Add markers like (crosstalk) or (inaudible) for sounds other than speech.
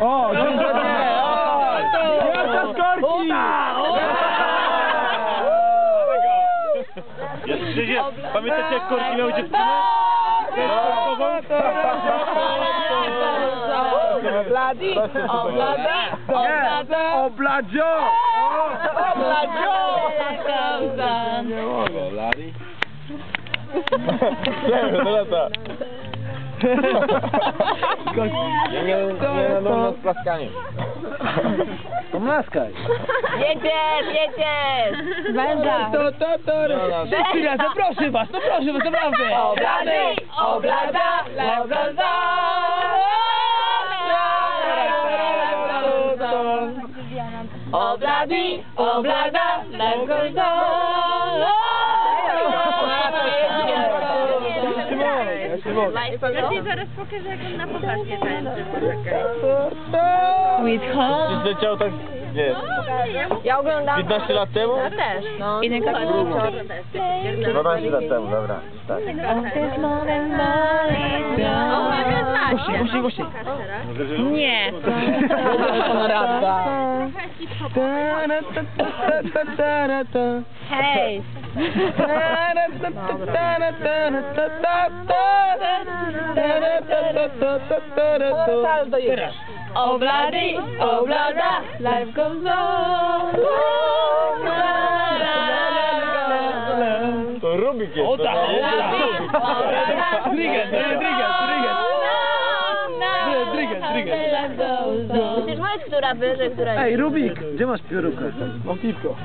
O, nie, nie, o, Jarka z korki! Jeszcze nie. Pamiętacie jak korki miał dziewczynę? Obladi, oblada, Obladzio! obladzio! Nie mogę, Lari. Ja nie, nie nadążę z plaskaniem. To mlaskaj. Jedziesz, jedziesz! Węża! To, to, to. Chwila, to proszę was, to proszę was, naprawdę! Oblady, oblada, oblada! Obladi, oblada, oblada! Ja się mogę. Ja ci zaraz pokażę, jak on na poważnie tańczy. Sweet home. Dziś leciał tak, nie, Ja oglądam. 15 lat temu? Ja też. No. I tak 12 lat temu, dobra. Tak. Głośniej, głośniej, głośniej. Nie. (laughs) Honoratka. Hej. Teraz. Oblady, oblada, life goes on. To Rubik jest. O to tak, za- o tak. Trigger, trigger, trigger. Trigger, trigger. Przecież powiedz, która wyżej, która Ej, Rubik, gdzie masz piórkę? Mam piwko.